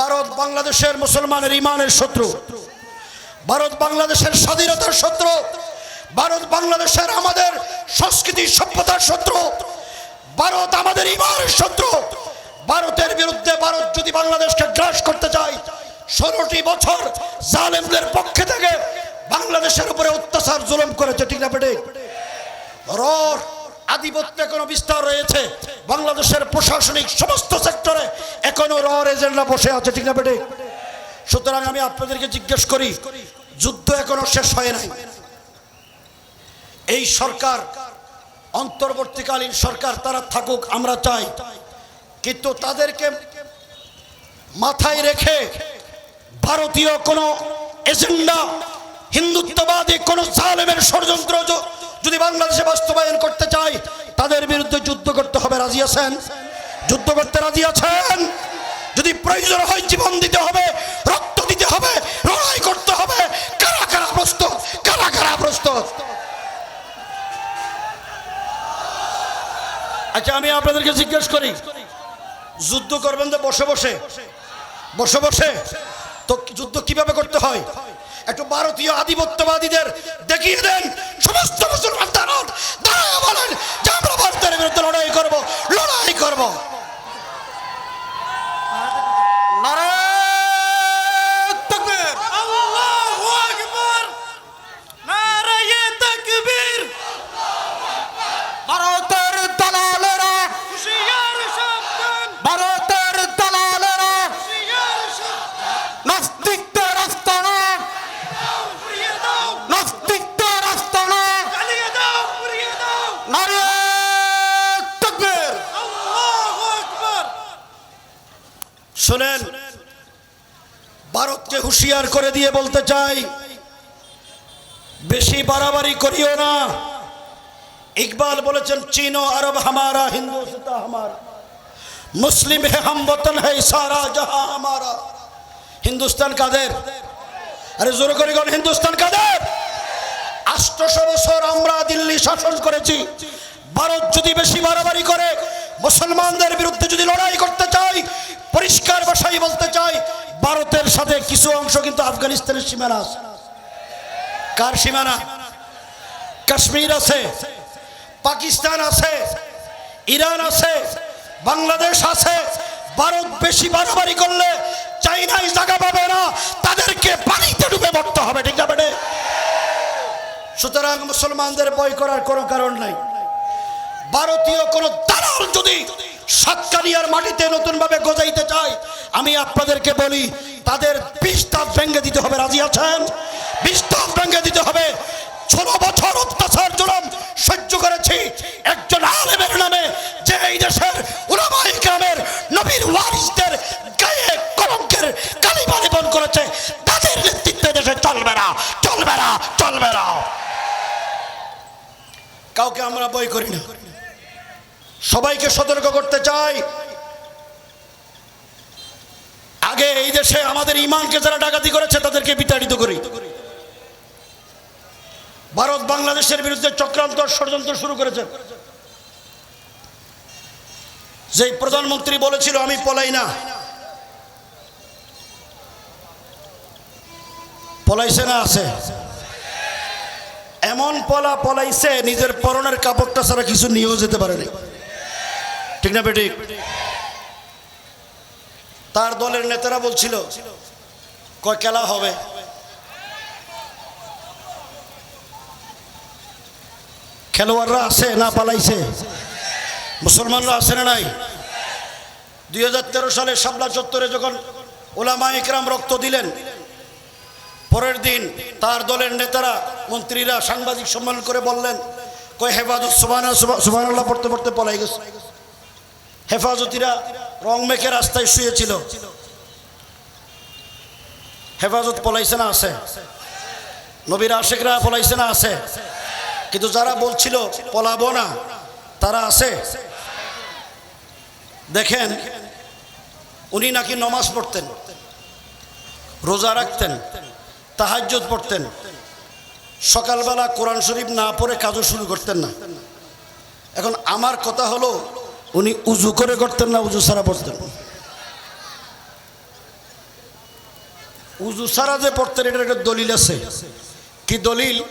ভারত বাংলাদেশের মুসলমানের ইমানের শত্রু। ভারত বাংলাদেশের স্বাধীনতার শত্রু। ভারত বাংলাদেশের আমাদের সংস্কৃতি সভ্যতার শত্রু। ভারত আমাদের ইমানের শত্রু। ভারতের বিরুদ্ধে ভারত যদি বাংলাদেশকে গ্রাস করতে চায়, ষোলোটি বছর জালেমদের পক্ষে থেকে বাংলাদেশের উপরে অত্যাচার, জুলুম করেছে, ঠিক না রর। আধিপত্য এখনও বিস্তার রয়েছে। বাংলাদেশের প্রশাসনিক সমস্ত সেক্টরে এখনও রর এজেন্ডা বসে আছে, ঠিক না বেটে? সুতরাং আমি আপনাদেরকে জিজ্ঞেস করি, যুদ্ধ এখনও শেষ হয় নাই? এই সরকার, অন্তর্বর্তীকালীন সরকার তারা থাকুক, আমরা চাই। কিন্তু তাদেরকে মাথায় রেখে ভারতীয় কোনো এজেন্ডা, হিন্দুত্ববাদী কোন জালেমের ষড়যন্ত্র যদি বাংলাদেশে বাস্তবায়ন করতে চায় তাদের বিরুদ্ধে যুদ্ধ করতে হবে। রাজি আছেন? যুদ্ধ করতে রাজি আছেন? যদি প্রয়োজন হয় জীবন দিতে হবে, রক্ত দিতে হবে, লড়াই করতে হবে, কারা কারা প্রস্তুত? কারা কারা প্রস্তুত? আচ্ছা আমি আপনাদেরকে জিজ্ঞেস করি, যুদ্ধ করবেন তো বসে বসে? বসে বসে? তো যুদ্ধ কীভাবে করতে হয়? একটু ভারতীয় আধিপত্যবাদীদের দেখিয়ে দেন। সমস্ত মুসলমান দাঁড়ান দাঁড়া বলেন যে আমরা ভারতের বিরুদ্ধে লড়াই করব লড়াই করব নারায়ণ তাকবীর আল্লাহু আকবার নারায়ে তাকবীর ভারতের দালালেরা হুশিয়ার সাবধান ভারতের দালালেরা হুশিয়ার সাবধান নাস্তিকদের আস্তানা পুড়িয়ে দাও নাস্তিকদের আস্তানা জ্বালিয়ে দাও পুড়িয়ে দাও নারায়ণ তাকবীর আল্লাহু আকবার শোনেন ভারতকে হুঁশিয়ার করে দিয়ে বলতে চাই, বেশি বাড়াবাড়ি করিও না। ইকবাল বলেছেন, চীন ও আরব হামারা, হিন্দু মুসলিম হে হাম বতন হে, সারা জাহা হামারা। হিন্দুস্তান কাদের? আরে জোর করে কোন হিন্দুস্তান কাদের? আষ্টশো বছর আমরা দিল্লি শাসন করেছি। ভারত যদি বেশি বাড়াবাড়ি করে, মুসলমানদের বিরুদ্ধে যদি লড়াই করতে চাই, পরিষ্কার ভাষায় বলতে চাই ভারতের সাথে কিছু অংশ কিন্তু আফগানিস্তানের সীমানা আছে। কার সীমানা? কাশ্মীর আছে, পাকিস্তান আছে, ইরান আছে, বাংলাদেশ আছে। ভারত বেশি বাড়াবাড়ি করলে চাইনাই জায়গা পাবে না, তাদেরকে পানিতে ডুবে মরতে হবে, ঠিক না বেটে? সুতরাং মুসলমানদের বয় করার কোনো কারণ নাই। ভারতীয় কোনো দালাল যদি সাতকানিয়ার মাটিতে নতুন ভাবে গজাইতে চায় আমি আপনাদেরকে বলি, তাদের দাঁত ভেঙে দিতে হবে, রাজি আছেন? দাঁত ভেঙে দিতে হবে। ষোলো বছর অত্যাচার জুলুম সহ্য করেছি। একজন আলেমের নামে যে এই দেশের উলামাই গ্রামের নবীর ওয়ারিসদের গায়ে কলঙ্কের কালিমা নিবন করেছে, তাদের নেতৃত্বে দেশে চলবে না চলবে না চলবে না। কাউকে আমরা বই করি না। সবাইকে সতর্ক করতে চাই। আগে এই দেশে আমাদের ইমানকে যারা ডাকাতি করেছে, তাদেরকে বিতাড়িত করি। ভারত বাংলাদেশের বিরুদ্ধে চক্রান্ত ষড়যন্ত্র শুরু করেছে। যে প্রধানমন্ত্রী বলেছিল, আমি পলাই না। পলাইছে না আছে। এমন পলা পলাইছে, নিজের পরনের কাপড়টা ছাড়া কিছু নিয়েও যেতে পারেনি। ঠিক না বেটি তার দলের নেতারা বলছিল, কয় খেলা হবে? খেলোয়াড়রা আছে না পালাইছে? মুসলমানরা আছে না নাই? দুই হাজার তেরো সালে সাবলা চত্বরে যখন ওলামা ইকরাম রক্ত দিলেন, পরের দিন তার দলের নেতারা, মন্ত্রীরা সাংবাদিক সম্মেলন করে বললেন কই হেফাজত সুবান সুবানাল্লাহ পড়তে পড়তে পলাই গেছে। হেফাজতিরা রং মেখে রাস্তায় শুয়েছিল। হেফাজত পলাইছে না আছে? নবীর আশেকরা পলাইছে না আছে? কিন্তু যারা বলছিল পলাবো না, তারা আছে? দেখেন, উনি নাকি নমাজ পড়তেন, রোজা রাখতেন, তাহাজ্জুদ পড়তেন, সকালবেলা কোরআন শরীফ না পড়ে কাজও শুরু করতেন না। এখন আমার কথা হলো উনি উজু করে করতেন না, উজু ছাড়া পড়তেন। উজু সারা যে পড়তেন, এটার একটা দলিল আছে। কি দলিল?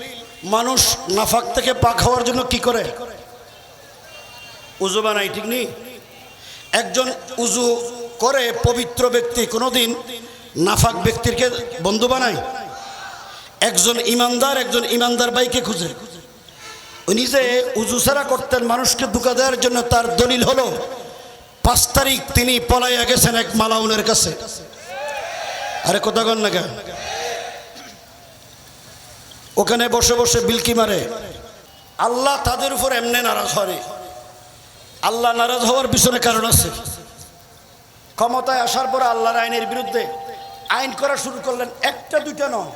মানুষ নাফাক থেকে পাক হওয়ার জন্য কি করে? উজু বানাই ঠিক নেই? একজন উজু করে পবিত্র ব্যক্তি কোনোদিন নাফাক ব্যক্তিরকে বন্ধু বানায়। একজন ইমানদার একজন ইমানদার বাইকে খুঁজে। উনি যে উজু সারা করতেন, মানুষকে দুকা দেওয়ার জন্য তার দলিল হলো, পাঁচ তারিখ তিনি পলাইয়া গেছেন এক মালাউনের কাছে। আরে কথা কন না ওখানে বসে বসে বিলকি মারে। আল্লাহ তাদের উপর এমনি নারাজ হয়। আল্লাহ নারাজ হওয়ার পিছনে কারণ আছে। ক্ষমতায় আসার পর আল্লাহর আইনের বিরুদ্ধে আইন করা শুরু করলেন, একটা দুইটা নয়।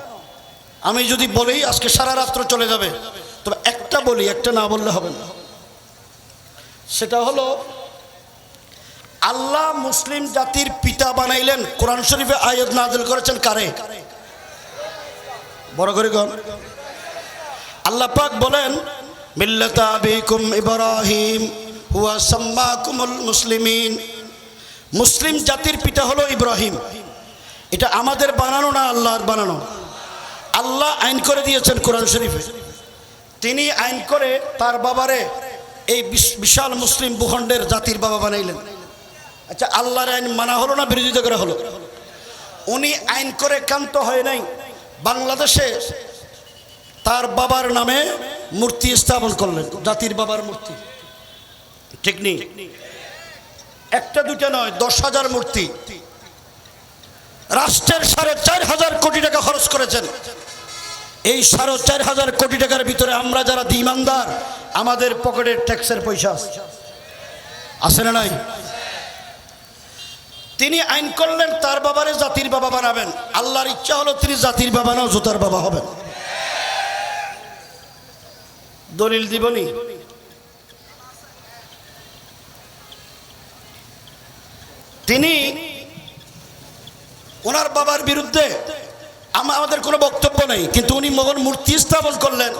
আমি যদি বলি, আজকে সারা রাত্র চলে যাবে। তবে একটা বলি, একটা না বললে হবে না। সেটা হলো, আল্লাহ মুসলিম জাতির পিতা বানাইলেন, কোরআন শরীফে আয়াত নাজিল করেছেন কারে? বড় করে গণ আল্লাহ পাক বলেন, মিল্লাতা আবিকুম ইব্রাহিম, হুয়া সাম্মাকুমুল মুসলিমিন। মুসলিম জাতির পিতা হলো ইব্রাহিম। এটা আমাদের বানানো না আল্লাহর বানানো? আল্লাহ আইন করে দিয়েছেন কোরআন শরীফে। তিনি আইন করে তার বাবারে এই বিশাল মুসলিম ভূখণ্ডের জাতির বাবা বানাইলেন। আচ্ছা আল্লাহর আইন মানা হলো না বিরোধিতা করা হলো? উনি আইন করে কান্ত হয় নাই। বাংলাদেশে তার বাবার নামে মূর্তি স্থাপন করলেন, জাতির বাবার মূর্তি। ঠিক নেই একটা, দুইটা নয়, দশ হাজার মূর্তি। রাষ্ট্রের সাড়ে চার হাজার কোটি টাকা খরচ করেছেন। এই সাড়ে চার হাজার কোটি টাকার ভিতরে আমরা যারা দিমানদার, আমাদের পকেটের ট্যাক্সের পয়সা আছে। না নাই? তিনি আইন করলেন, তার বাবারে জাতির বাবা বানাবেন। আল্লাহর ইচ্ছা হলো তিনি জাতির বাবা নাও জোতার বাবা হবেন। দলিল দিবনি তিনি ওনার বাবার বিরুদ্ধে আমাদের কোনো বক্তব্য নেই, কিন্তু উনি মগন মূর্তি স্থাপন করলেন।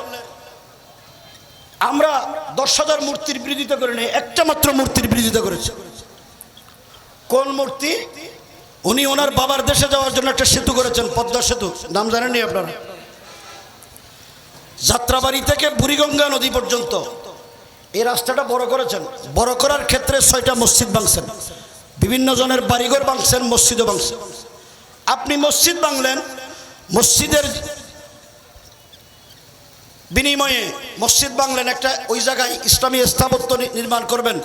আমরা দশ হাজার মূর্তির বিরোধিতা করে নেই একটা মাত্র মূর্তির বিরোধিতা করেছে। কোন মূর্তি? উনি ওনার বাবার দেশে যাওয়ার জন্য একটা সেতু করেছেন, পদ্মা সেতু। নাম জানেননি আপনারা? যাত্রাবাড়ি থেকে বুড়িগঙ্গা নদী পর্যন্ত। এই রাস্তাটা বড় করেছেন। বড় করার ক্ষেত্রে ছয়টা মসজিদ ভাঙছেন। বিভিন্ন জনের বাড়িঘর ভাঙছেন, মসজিদও ভাঙছেন। আপনি মসজিদ ভাঙলেন মসজিদের বিনিময়ে মসজিদ বাংলেন একটা ওই জায়গায় ইসলামী স্থাপত্য নির্মাণ করবেন।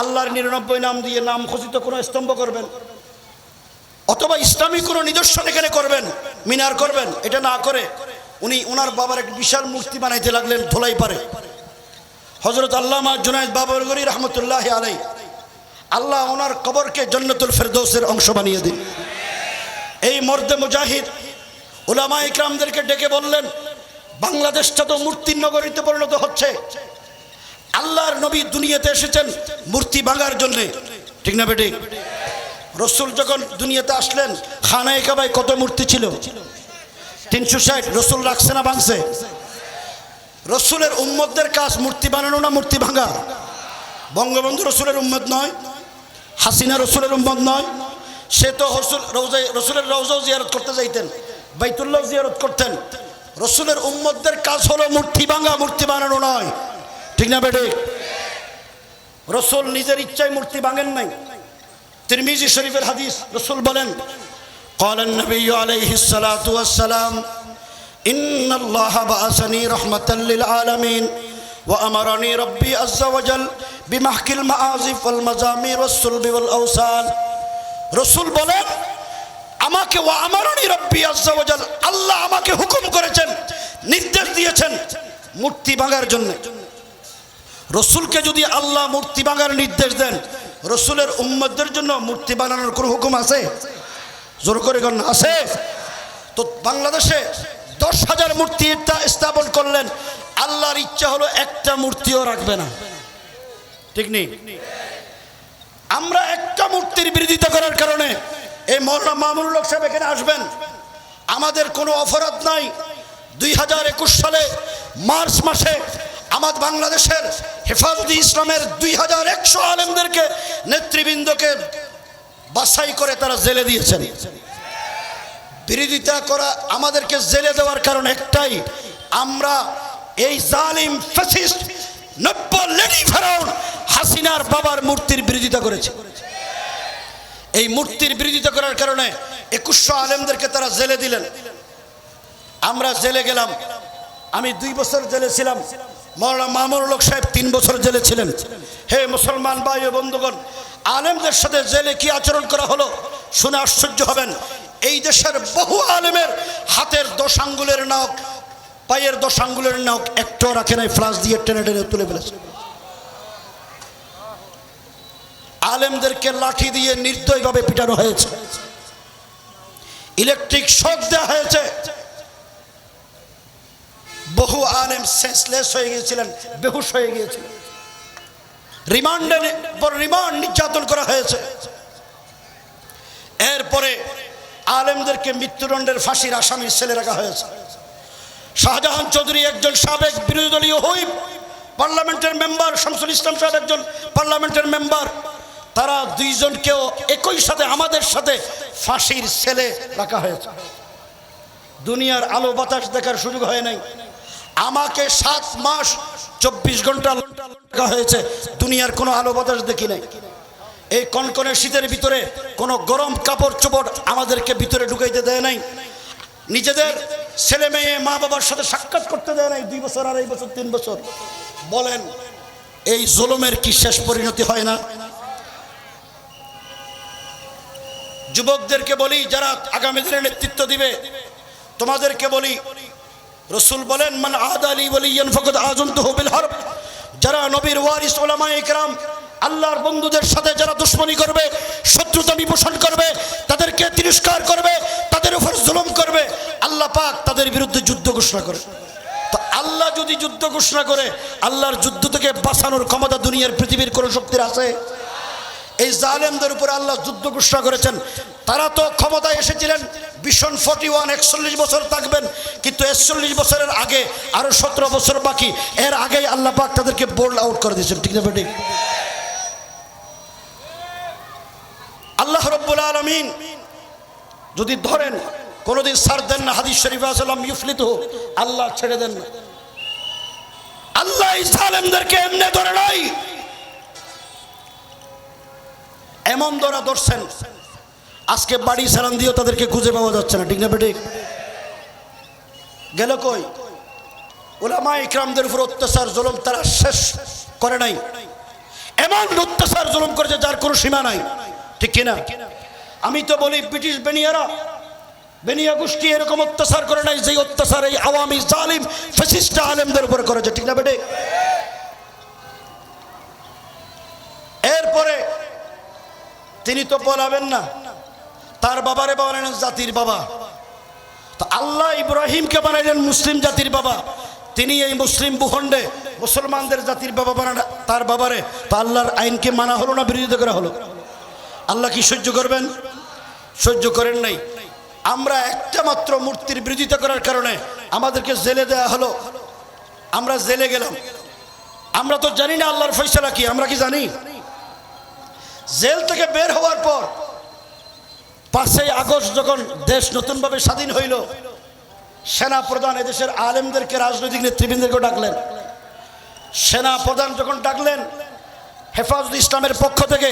আল্লাহর নিরানব্বই নাম দিয়ে নাম খচিত কোনো স্তম্ভ করবেন। অথবা ইসলামী কোনো নিদর্শন এখানে করবেন, মিনার করবেন, এটা না করে উনি ওনার বাবার এক বিশাল মূর্তি বানাইতে লাগলেন ধোলাই পারে। হজরত আল্লামা জুনায়দ বাবরগরি রহমতুল্লাহ আলাই আল্লাহ ওনার কবরকে জন্নতুল ফেরদৌসের অংশ বানিয়ে দিন। এই মর্দে মুজাহিদ ওলামা ইকরামদেরকে ডেকে বললেন, বাংলাদেশটা তো মূর্তির নগরীতে পরিণত হচ্ছে। আল্লাহর নবী দুনিয়াতে এসেছেন মূর্তি ভাঙার জন্যে। ঠিক না বেটি? রসুল যখন দুনিয়াতে আসলেন, খানায় কাবায় কত মূর্তি ছিল? তিনশো ষাট রসুল রাখছে না ভাঙছে? রসুলের উম্মতদের কাজ মূর্তি বানানো না মূর্তি ভাঙা? বঙ্গবন্ধু রসুলের উম্মত নয়, হাসিনা রসুলের উম্মত নয়, সে তো হসুল রৌজাই রসুলের রৌজাও জিয়ারত করতে যাইতেন। বাইতুল্লাহ জিয়ারত করতেন রসুলের উম্মতদের কাজ হলো মূর্তি ভাঙা মূর্তি বানানো নয় ঠিক না বেটে রসুল নিজের ইচ্ছায় মূর্তি ভাঙেন নাই তিরমিজি শরীফের হাদিস রসুল বলেন قال النبي عليه الصلاة والسلام إن الله بعثني رحمة للعالمين وأمرني ربي عز وجل بمحك المعازف والمزامير والصلب والأوسان রসুল বলেন আমাকে ও আমারণী রব্বি আজ্জাওয়াজাল আল্লাহ আমাকে হুকুম করেছেন, নির্দেশ দিয়েছেন মূর্তি ভাঙার জন্য। রসুলকে যদি আল্লাহ মূর্তি ভাঙার নির্দেশ দেন, রসুলের উম্মতদের জন্য মূর্তি বানানোর কোনো হুকুম আছে? জোর করে কন আছে। তো বাংলাদেশে দশ হাজার মূর্তি স্থাপন করলেন, আল্লাহর ইচ্ছা হলো একটা মূর্তিও রাখবে না। ঠিক নেই? আমরা একটা মূর্তির বিরোধিতা করার কারণে এই মৌলানা মামুনুল হক সাহেব এখানে আসবেন। আমাদের কোনো অপরাধ নাই। দুই হাজার একুশ সালে মার্চ মাসে আমার বাংলাদেশের হেফাজতি ইসলামের দুই হাজার একশো আলেমদেরকে নেতৃবৃন্দকে বাছাই করে তারা জেলে দিয়েছেন। বিরোধিতা করা আমাদেরকে জেলে দেওয়ার কারণ একটাই, আমরা এই জালিম ফ্যাসিস্ট নব্য লেডি ফেরাউন হাসিনার বাবার মূর্তির বিরোধিতা করেছে। এই মূর্তির বিরোধিতা করার কারণে একুশশো আলেমদেরকে তারা জেলে দিলেন। আমরা জেলে গেলাম। আমি দুই বছর জেলে ছিলাম। মৌলানা মামুর লোক সাহেব তিন বছর জেলে ছিলেন। হে মুসলমান ভাই ও বন্ধুগণ, আলেমদের সাথে জেলে কি আচরণ করা হলো শুনে আশ্চর্য হবেন। এই দেশের বহু আলেমের হাতের দশ আঙ্গুলের নখ পায়ের দশ আঙ্গুলের নখ একটাও রাখে নাই ফ্লাস দিয়ে টেনে টেনে তুলে ফেলেছে। আলেমদেরকে লাঠি দিয়ে নির্দয়ভাবে পিটানো হয়েছে। ইলেকট্রিক শক দেওয়া হয়েছে। বহু আলেম সেন্সলেস হয়ে গিয়েছিলেন, বেহুশ হয়ে গিয়েছিলেন। রিমান্ডের পর রিমান্ড নির্যাতন করা হয়েছে। এরপরে আলেমদেরকে মৃত্যুদণ্ডের ফাঁসির আসামির ছেলে রাখা হয়েছে। শাহজাহান চৌধুরী একজন সাবেক বিরোধী দলীয় হুইপ পার্লামেন্টের মেম্বার, শামসুল ইসলাম সাহেব একজন পার্লামেন্টের মেম্বার। তারা দুইজনকেও একই সাথে আমাদের সাথে ফাঁসির ছেলে রাখা হয়েছে। দুনিয়ার আলো বাতাস দেখার সুযোগ হয় নাই। আমাকে সাত মাস, চব্বিশ ঘণ্টা রাখা হয়েছে। দুনিয়ার কোনো আলো বাতাস দেখি নাই। এই কনকনে শীতের ভিতরে কোনো গরম কাপড় চোপড় আমাদেরকে ভিতরে ঢুকাইতে দেয় নাই। নিজেদের ছেলে মেয়ে, মা বাবার সাথে সাক্ষাৎ করতে দেয় নাই দুই বছর, আড়াই বছর, তিন বছর। বলেন, এই জুলুমের কি শেষ পরিণতি হয় না? যুবকদেরকে বলি, যারা আগামী দিনে নেতৃত্ব দিবে, তোমাদেরকে বলি, রসুল বলেন, মান আদ আলী বলি আজন্ত হবিল হরব। যারা নবীর ওয়ারিস ওলামা ইকরাম আল্লাহর বন্ধুদের সাথে যারা দুশ্মনী করবে, শত্রুতা নিপোষণ করবে, তাদেরকে তিরস্কার করবে, তাদের উপর জুলুম করবে, আল্লাহ পাক তাদের বিরুদ্ধে যুদ্ধ ঘোষণা করে। তো আল্লাহ যদি যুদ্ধ ঘোষণা করে, আল্লাহর যুদ্ধ থেকে বাঁচানোর ক্ষমতা দুনিয়ার পৃথিবীর কোনো শক্তির আছে? এই জালেমদের উপর আল্লাহ যুদ্ধ ঘোষণা করেছেন। তারা তো ক্ষমতায় এসেছিলেন, ভীষণ ফর্টি ওয়ান, একচল্লিশ বছর থাকবেন, কিন্তু একচল্লিশ বছরের আগে আরও সতেরো বছর বাকি, এর আগেই আল্লাহ পাক তাদেরকে বোল্ড আউট করে দিয়েছেন, ঠিক না বেটি আল্লাহ রব্বুল আলমিন যদি ধরেন, কোনোদিন সার দেন না, হাদিস শরীফ আসলাম ইউফলিত আল্লাহ ছেড়ে দেন না। আল্লাহ এই জালেমদেরকে এমনি ধরে নাই এমন ধরা ধরছেন। আজকে বাড়ি সালাম দিয়েও তাদেরকে খুঁজে পাওয়া যাচ্ছে না, ঠিক না বেঠিক? গেল কই? ওলামা ইকরামদের উপর অত্যাচার, জুলুম তারা শেষ করে নাই। এমন অত্যাচার, জুলুম করেছে যার কোনো সীমা নাই। ঠিক কিনা? আমি তো বলি, ব্রিটিশ বেনিয়ারা, বেনিয়া গোষ্ঠী এরকম অত্যাচার করে নাই যে অত্যাচার এই আওয়ামী জালিম ফেসিস্ট আলেমদের উপরে করেছে, ঠিক না বেটে এরপরে তিনি তো বলাবেন না। তার বাবারে বানালেন জাতির বাবা। তো আল্লাহ ইব্রাহিমকে বানাইলেন মুসলিম জাতির বাবা। তিনি এই মুসলিম ভূখণ্ডে মুসলমানদের জাতির বাবা বানান, তার বাবারে। তো আল্লাহর আইনকে মানা হলো না, বিরোধিতা করা হলো? আল্লাহ কি সহ্য করবেন? সহ্য করেন নাই। আমরা একটা মাত্র মূর্তির বিরোধিতা করার কারণে আমাদেরকে জেলে দেয়া হলো। আমরা জেলে গেলাম। আমরা তো জানি না আল্লাহর ফয়সালা কি, আমরা কি জানি? জেল থেকে বের হওয়ার পর, পাঁচই আগস্ট যখন দেশ নতুনভাবে স্বাধীন হইল সেনা প্রধান এদেশের আলেমদেরকে, রাজনৈতিক নেতৃবৃন্দকে ডাকলেন। সেনা প্রধান যখন ডাকলেন, হেফাজত ইসলামের পক্ষ থেকে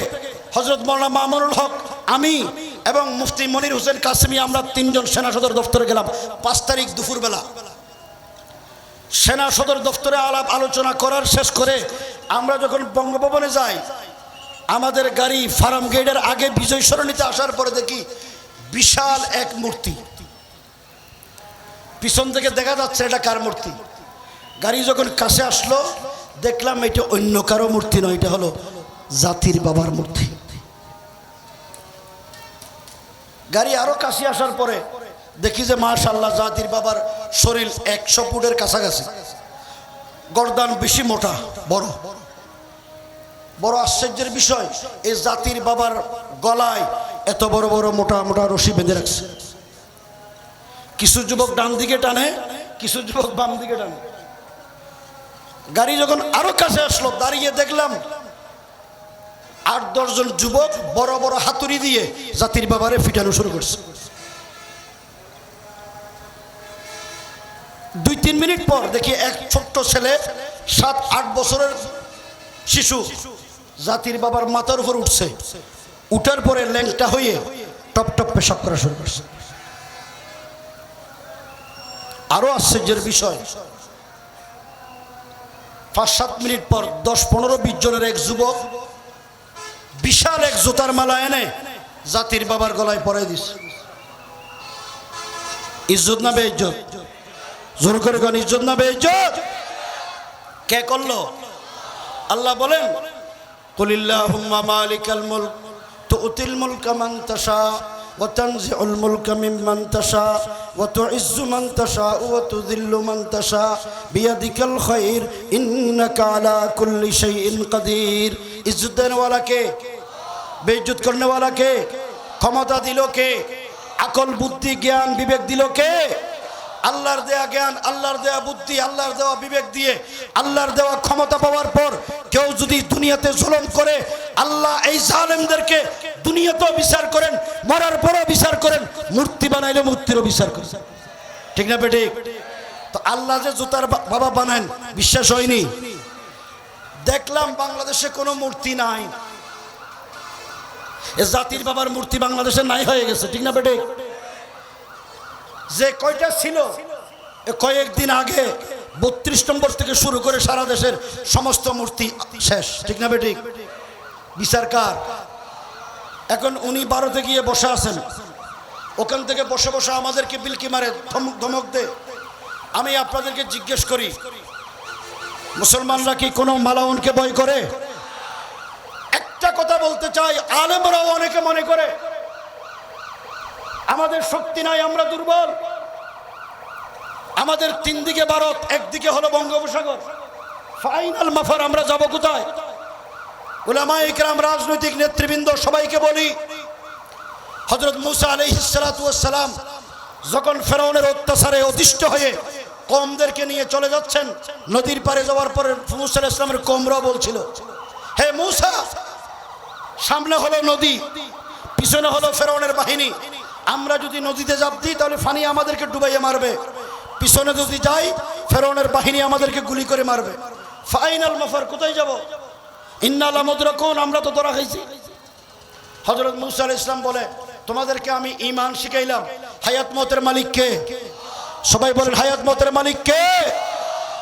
হজরত মৌলানা মামুনুল হক, আমি এবং মুফতি মনির হোসেন কাসিমি, আমরা তিনজন সেনা সদর দপ্তরে গেলাম, পাঁচ তারিখ দুপুরবেলা। সেনা সদর দপ্তরে আলাপ আলোচনা করার শেষ করে, আমরা যখন বঙ্গভবনে যাই আমাদের গাড়ি ফার্ম গেটের আগে বিজয় সরণিতে আসার পরে দেখি বিশাল এক মূর্তি। পিছন থেকে দেখা যাচ্ছে এটা কার মূর্তি? গাড়ি যখন কাছে আসলো, দেখলাম এটা অন্য কারও মূর্তি নয়, এটা হলো জাতির বাবার মূর্তি। গাড়ি আরও কাছে আসার পরে দেখি যে মাশাল্লাহ জাতির বাবার শরীর একশো ফুটের কাছাকাছি। গরদান বেশি মোটা, বড়। বড় আশ্চর্যের বিষয়, এই জাতির বাবার গলায় এত বড় বড় মোটা মোটা রশি বেঁধে রাখছে। কিছু যুবক ডান দিকে টানে, কিছু যুবক বাম দিকে টানে। গাড়ি যখন আরও কাছে আসলো, দাঁড়িয়ে দেখলাম আট দশজন যুবক বড় বড় হাতুড়ি দিয়ে জাতির বাবারে ফিটানো শুরু করছে। দুই, তিন মিনিট পর দেখি এক ছোট্ট ছেলে, সাত, আট বছরের শিশু জাতির বাবার মাথার উপর উঠছে। উঠার পরে ল্যাংটা হয়ে টপ টপ পেশাব করা শুরু করছে। আরও আশ্চর্যের বিষয় পাঁচ সাত মিনিট পর দশ পনেরো বিশ জনের এক যুবক বিশাল এক জুতার মালা এনে জাতির বাবার গলায় পরাই দিস ইজ্জত না বেইজ্জত? জোর করে কোন, ইজ্জত না বেইজ্জত? কে করল? আল্লাহ বলেন কুলিল্লাহুম্মা মালিকাল মুলক তুতিল মুলকা মান তাশা وتنزع الملك ممن تشاء وتعز من تشاء وتذل من تشاء بيدك الخير إنك على كل شيء قدير ইজ্জত দেন ওয়ালা কে বেইজ্জত করনে ওয়ালা কে ক্ষমতা দিল কে আকল বুদ্ধি জ্ঞান বিবেক দিল কে আল্লাহর দেয়া জ্ঞান, আল্লাহর দেয়া বুদ্ধি, আল্লাহর দেওয়া বিবেক দিয়ে আল্লাহর দেওয়া ক্ষমতা পাওয়ার পর কেউ যদি দুনিয়াতে জুলুম করে, আল্লাহ এই জালেমদেরকে দুনিয়াতেও বিচার করেন, মরার পরও বিচার করেন, মূর্তি বানাইলে মূর্তিরও বিচার করেন। ঠিক না বেটে তো আল্লাহ যে জুতার বাবা বানান, বিশ্বাস হয়নি? দেখলাম বাংলাদেশে কোনো মূর্তি নাই। এ জাতির বাবার মূর্তি বাংলাদেশে নাই হয়ে গেছে, ঠিক না বেটে যে কয়টা ছিল? কয়েকদিন আগে বত্রিশ নম্বর থেকে শুরু করে সারা দেশের সমস্ত মূর্তি শেষ। ঠিক না বিচার কার? এখন উনি বারোতে গিয়ে বসে আছেন। ওখান থেকে বসে বসে আমাদেরকে বিলকি মারে ধমক ধমক দে। আমি আপনাদেরকে জিজ্ঞেস করি, মুসলমানরা কি কোনো মালাউনকে ভয় করে? একটা কথা বলতে চাই, আলেমরাও অনেকে মনে করে আমাদের শক্তি নাই, আমরা দুর্বল। আমাদের তিন দিকে ভারত, একদিকে হলো বঙ্গোপসাগর। ফাইনাল মাফার, আমরা যাব কোথায়? ওলামা ইকরাম, রাজনৈতিক নেতৃবৃন্দ, সবাইকে বলি হজরত মুসা আলহিসালাম যখন ফেরাউনের অত্যাচারে অতিষ্ঠ হয়ে কমদেরকে নিয়ে চলে যাচ্ছেন, নদীর পারে যাওয়ার পরে মুসা ইসলামের কমরাও বলছিল, হে মুসা, সামনে হলো নদী, পিছনে হলো ফেরাউনের বাহিনী আমরা যদি নদীতে জাপ দিই, তাহলে ফানি আমাদেরকে ডুবাইয়ে মারবে। পিছনে যদি যাই ফেরনের বাহিনী আমাদেরকে গুলি করে মারবে। ফাইনাল মাফার, কোথায় যাব? ইন্নালা মুদ্রাকুন আমরা তো ধরা খাইছি। হজরত মুসা ইসলাম বলে, তোমাদেরকে আমি ইমান শিখাইলাম। হায়াত মতের মালিক কে? সবাই বলেন, হায়াত মতের মালিক কে?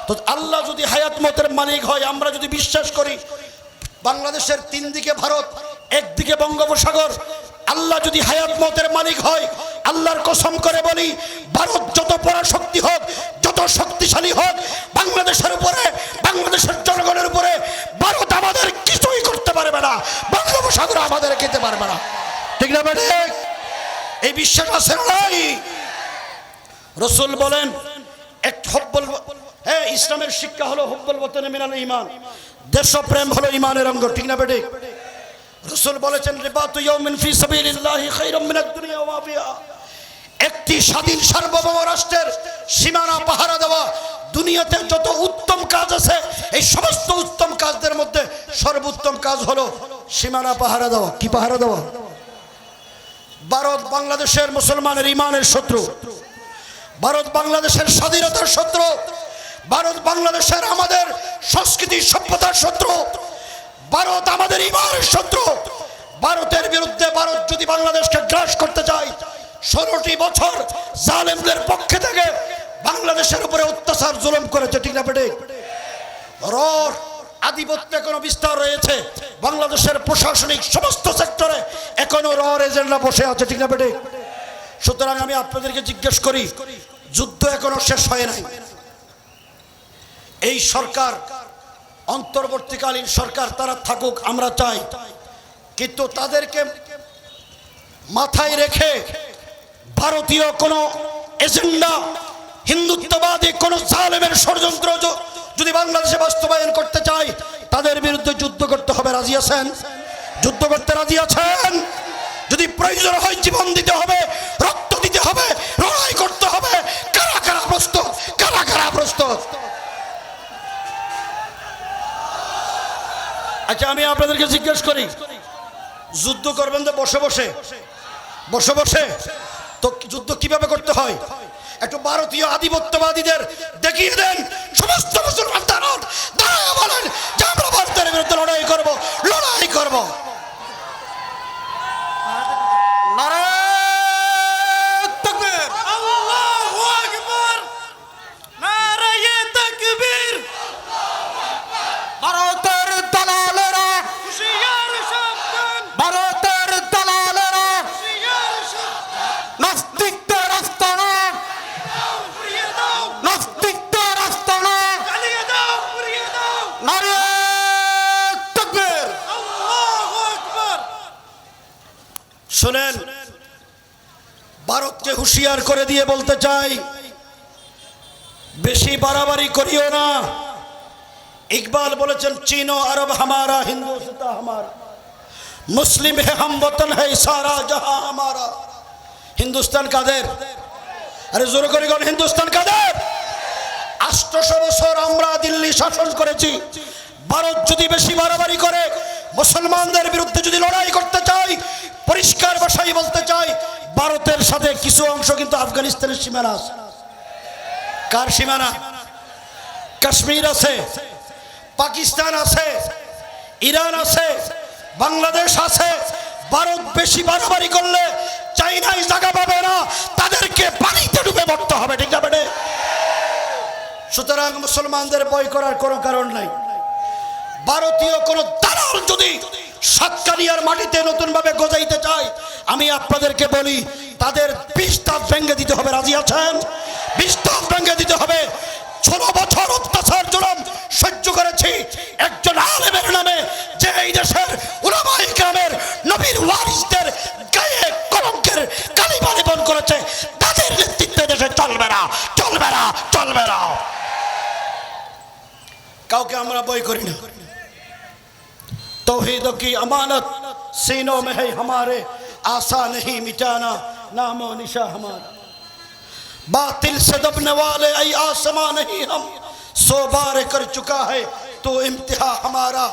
তো আল্লাহ যদি হায়াত মতের মালিক হয়, আমরা যদি বিশ্বাস করি, বাংলাদেশের তিন দিকে ভারত, একদিকে বঙ্গোপসাগর আল্লাহ যদি হায়াত মতের মালিক হয়, আল্লাহর কসম করে বলি, ভারত যত পরাশক্তি হোক, যত শক্তিশালী হোক, বাংলাদেশের উপরে, বাংলাদেশের জনগণের উপরে ভারত আমাদের কিছুই করতে পারবে না। বঙ্গোপসাগর আমাদের খেতে পারবে না। ঠিক না বেটে? এই বিশ্বাস আছে নাই? রসুল বলেন এক হব্বল হ্যাঁ ইসলামের শিক্ষা হলো হব্বল বতনে মিনাল ইমান। দেশপ্রেম হলো ইমানের অঙ্গ, ঠিক না বেটে? রসুল বলেছেন একটি স্বাধীন সার্বভৌম রাষ্ট্রের সীমানা পাহারা দেওয়া দুনিয়াতে যত উত্তম কাজ আছে, এই সমস্ত উত্তম কাজদের মধ্যে সর্বোত্তম কাজ হলো সীমানা পাহারা দেওয়া। কি পাহারা দেওয়া? ভারত বাংলাদেশের মুসলমানের ইমানের শত্রু। ভারত বাংলাদেশের স্বাধীনতার শত্রু। ভারত বাংলাদেশের আমাদের সংস্কৃতি সভ্যতার শত্রু। ভারত আমাদের ইমানের শত্রু। ভারতের বিরুদ্ধে ভারত যদি বাংলাদেশকে গ্রাস করতে চায়, ষোলোটি বছর জালেমদের পক্ষে থেকে বাংলাদেশের উপরে অত্যাচার, জুলুম করেছে, ঠিক না বেটে রর, আধিপত্য এখনও বিস্তার রয়েছে। বাংলাদেশের প্রশাসনিক সমস্ত সেক্টরে এখনও রর এজেন্টরা বসে আছে, ঠিক না বেটে সুতরাং আমি আপনাদেরকে জিজ্ঞেস করি, যুদ্ধ এখনও শেষ হয় নাই। এই সরকার অন্তর্বর্তীকালীন সরকার তারা থাকুক, আমরা চাই। কিন্তু তাদেরকে মাথায় রেখে ভারতীয় কোনো এজেন্ডা, হিন্দুত্ববাদী কোন জালেমের ষড়যন্ত্র যদি বাংলাদেশে বাস্তবায়ন করতে চায় তাদের বিরুদ্ধে যুদ্ধ করতে হবে। রাজি আছেন? যুদ্ধ করতে রাজি আছেন? যদি প্রয়োজন হয় জীবন দিতে হবে, রক্ত দিতে হবে, লড়াই করতে হবে, কারা কারা প্রস্তুত? কারা কারা প্রস্তুত? আচ্ছা আমি আপনাদেরকে জিজ্ঞেস করি। যুদ্ধ করবেন তো বসে বসে। বসে বসে। তো যুদ্ধ কীভাবে করতে হয়? একটু ভারতীয় আধিপত্যবাদীদের দেখিয়ে দেন। সমস্ত মুসলমান দাঁড়ান বলেন, যে আমরা ভারতের বিরুদ্ধে লড়াই করব লড়াই করব। শোনেন, ভারতকে হুঁশিয়ার করে দিয়ে বলতে চাই, বেশি বাড়াবাড়ি করিও না। ইকবাল বলেছেন, চীন আরব হামারা হামারা, মুসলিম হে হাম বতন হে, সারা জাহা হামারা। হিন্দুস্তান কাদের? আরে জোর করে কোন হিন্দুস্তান কাদের? আষ্টশো বছর আমরা দিল্লি শাসন করেছি। ভারত যদি বেশি বাড়াবাড়ি করে মুসলমানদের বিরুদ্ধে যদি লড়াই করতে চাই, পরিষ্কার ভাষায় বলতে চাই, ভারতের সাথে কিছু অংশ কিন্তু আফগানিস্তানের সীমানা আছে। কার সীমানা? কাশ্মীর আছে, পাকিস্তান আছে, ইরান আছে, বাংলাদেশ আছে। ভারত বেশি বাড়াবাড়ি করলে চাইনাই জায়গা পাবে না, তাদেরকে পানিতে ডুবে মরতে হবে, ঠিক বেটে? সুতরাং মুসলমানদের বয় করার কোনো কারণ নাই। ভারতীয় কোন দালাল যদি সাতকানিয়ার মাটিতে নতুন ভাবে গজাইতে চায়, আমি আপনাদেরকে বলি, তাদের দাঁত ভেঙে দিতে হবে, রাজি আছেন? দাঁত ভেঙে দিতে হবে। ষোলো বছর অত্যাচার জুলুম সহ্য করেছি। একজন আলেমের নামে যে এই দেশের উলামাই গ্রামের নবীর ওয়ারিসদের গায়ে কলঙ্কের কালিমা নিবন করেছে, তাদের নেতৃত্বে দেশে চলবে না চলবে না চলবে না। কাউকে আমরা বই করি না। توحید کی امانت، سینوں میں ہے ہمارے، آسا نہیں مٹانا نام و نشا ہمارا۔ باطل سے دبنے والے ای آسما نہیں ہم، سو بار کر چکا ہے تو امتحا ہمارا۔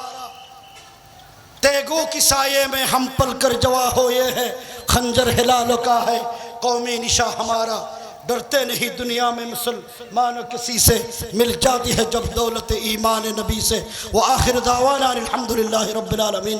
تیگو کی سائے میں ہم پل کر جوا ہوئے ہیں، خنجر ہلالو کا ہے، قومی نشا ہمارا۔ डरते नहीं दुनिया में मुसलमान किसी से मिल जाती है जब दौलत ईमान नबी से वो आखिर दावाना अल्हम्दुलिल्लाह रब्बिल आलमीन